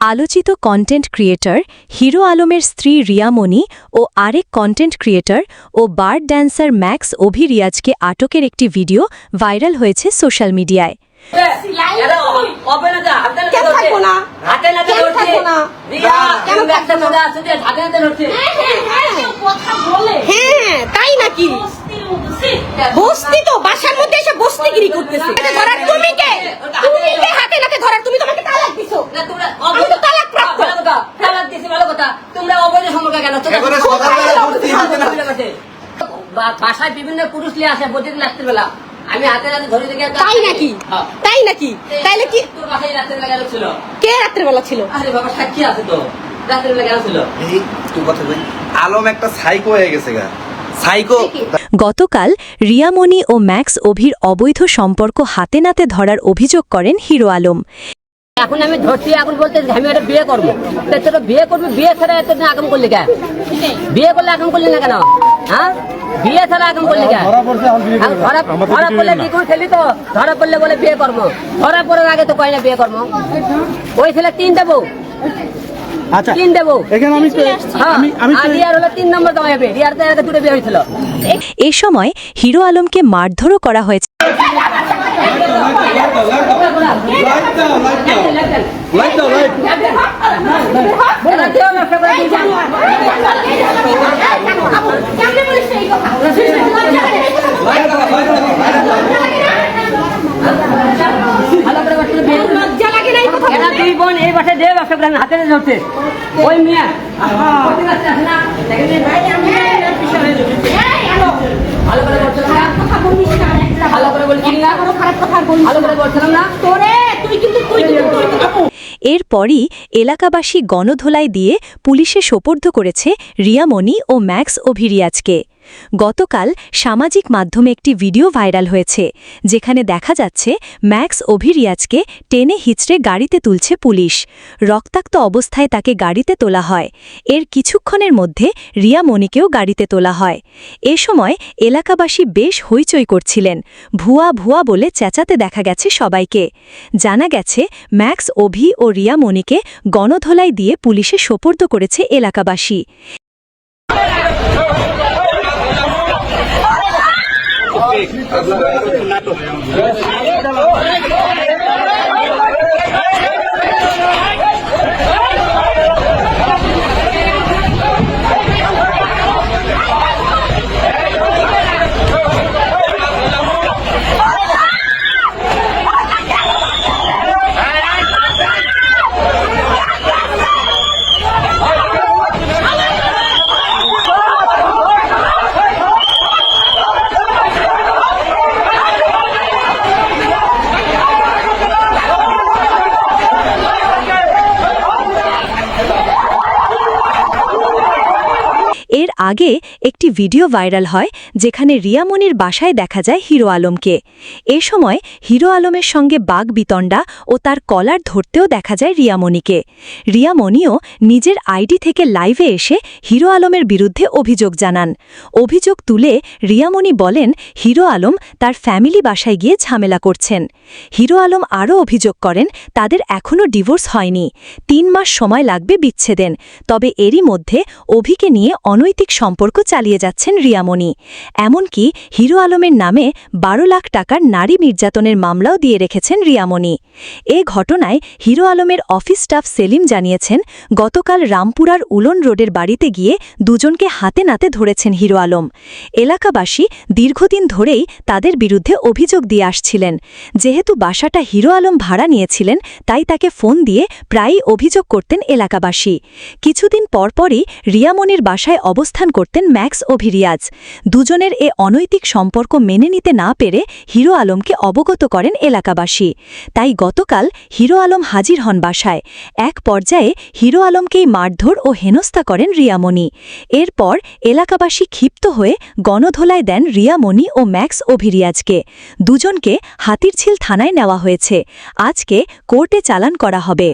আলোচিত content creator hero আলমের স্ত্রী রিয়ামণি ও আরেক কন্টেন্ট ক্রিয়েটর ও বার্ড ড্যান্সার ম্যাক্স অভিরিয়াজকে আটকের একটি ভিডিও ভাইরাল হয়েছে সোশ্যাল মিডিয়ায় বস্তি তো, বাসার মধ্যে এসে তুমি কে হাতে নাতে ধরার তুমি তোমাকে তালাক দিছো না, তোমরা আমি অবৈধ- তো তালাক প্রাপ্ত। ভালো কথা, তালাক দিছি, ভালো কথা। তোমরা অবৈধ সম্পর্ক কেন? তোমরা- এবারে সকালবেলা ভর্তি হতে না। বা- বাসায় বিভিন্ন পুরুষ নিয়ে আসে প্রতিদিন রাত্রিবেলা আমি হাতে নাতে ধরে দেখে তাই নাকি? হ্যাঁ। তাই নাকি? তাইলে কি তোর বাসায় রাত্রিবেলা গেল ছিল? কে রাত্রে বেলা ছিল? আরে বাবা সাক্ষী আছে তো। রাত্রিবেলা গেল ছিল? এই তুই কথা বলি। আলম একটা সাইকো হয়ে গেছে গা। গতকাল রিয়ামণি ও ম্যাক্স অভির অবৈধ সম্পর্ক হাতে নাতে ধরার অভিযোগ করেন হিরো আলম। এখন আমি ধরছি এখন বলতে আমি একটা বিয়ে করব। তোর বিয়ে করবি বিয়ে ছাড়া এতদিন আগাম করলি কেন বিয়ে করলে আগাম করলি না কেন? হ্যাঁ? বিয়ে ছাড়া আগাম করলি ধরা ধরা পড়লে কি করে খেলি তো? ধরা পড়লে বলে বিয়ে করব। ধরা পড়ার আগে তো কয় না বিয়ে করব? ওই ছেলে তিন দেবো আচ্ছা তিন দেবো এখানে আমি হ্যাঁ আমি আমি আর তো রিয়ার হলো তিন নম্বর জামাই হবে। রিয়ার তো এর আগে দুটো বিয়ে হয়েছিল। এ সময় হিরো আলমকে মারধরও করা হয়েছে। লাইট দাও লাইট এরা কেউ নষ্ট করে দিয়েছে। ভালো করে বসলে বিয়ে করব। লজ্জা লাগে না এই কথা এরা এই বাসায় দেবে ব্যবসা করে হাতে নিয়ে ধরছে ওই মিয়া। ভালো করে বলছিলাম না? তোরে তুই কিন্তু তুই কিন্তু এরপরই এলাকাবাসী গণধোলাই দিয়ে পুলিশে সোপর্দ করেছে রিয়ামণি ও ম্যাক্স অভিরিয়াজকে। গতকাল সামাজিক মাধ্যমে একটি ভিডিও ভাইরাল হয়েছে, যেখানে দেখা যাচ্ছে ম্যাক্স অভিরিয়াজকে টেনে হিচড়ে গাড়িতে তুলছে পুলিশ। রক্তাক্ত অবস্থায় তাকে গাড়িতে তোলা হয়। এর কিছুক্ষণের মধ্যে রিয়ামণিকেও গাড়িতে তোলা হয়। এ সময় এলাকাবাসী বেশ হইচই করছিলেন। ভুয়া ভুয়া বলে চেঁচাতে দেখা গেছে সবাইকে। জানা গেছে, ম্যাক্স অভি ও রিয়ামণিকে গণধোলাই দিয়ে পুলিশে সোপর্দ করেছে এলাকাবাসী। Yeah. আগে একটি ভিডিও ভাইরাল হয় যেখানে রিয়ামণির বাসায় দেখা যায় হিরো আলমকে। এ সময় হিরো আলমের সঙ্গে বাঘ বিতণ্ডা ও তার কলার ধরতেও দেখা যায় রিয়ামণিকে রিয়ামণিও নিজের আইডি থেকে লাইভে এসে হিরো আলমের বিরুদ্ধে অভিযোগ জানান। অভিযোগ তুলে রিয়ামণি বলেন, হিরো আলম তার ফ্যামিলি বাসায় গিয়ে ঝামেলা করছেন। হিরো আলম আরও অভিযোগ করেন, তাদের এখনও ডিভোর্স হয়নি। তিন মাস সময় লাগবে বিচ্ছেদেন তবে এরই মধ্যে অভিকে নিয়ে অনৈতিক সম্পর্ক চালিয়ে যাচ্ছেন রিয়ামণি। এমনকি হিরো আলমের নামে বারো লাখ টাকার নারী নির্যাতনের মামলাও দিয়ে রেখেছেন রিয়ামণি। এ ঘটনায় হিরো আলমের অফিস স্টাফ সেলিম জানিয়েছেন, গতকাল রামপুরার উলন রোডের বাড়িতে গিয়ে দুজনকে হাতে নাতে ধরেছেন হিরো আলম। এলাকাবাসী দীর্ঘদিন ধরেই তাদের বিরুদ্ধে অভিযোগ দিয়ে আসছিলেন। যেহেতু বাসাটা হিরো আলম ভাড়া নিয়েছিলেন, তাই তাকে ফোন দিয়ে প্রায়ই অভিযোগ করতেন এলাকাবাসী। কিছুদিন পরপরই রিয়ামনির বাসায় অবস্থান করতেন ম্যাক্স অভিরিয়াজ দুজনের এ অনৈতিক সম্পর্ক মেনে নিতে না পেরে হিরো আলমকে অবগত করেন এলাকাবাসী। তাই গতকাল হিরো আলম হাজির হন বাসায়। এক পর্যায়ে হিরো আলমকেই মারধর ও হেনস্থা করেন রিয়ামণি। এরপর এলাকাবাসী ক্ষিপ্ত হয়ে গণধোলায় দেন রিয়ামণি ও ম্যাক্স অভিরিয়াজকে দুজনকে হাতিরঝিল থানায় নেওয়া হয়েছে। আজকে কোর্টে চালান করা হবে।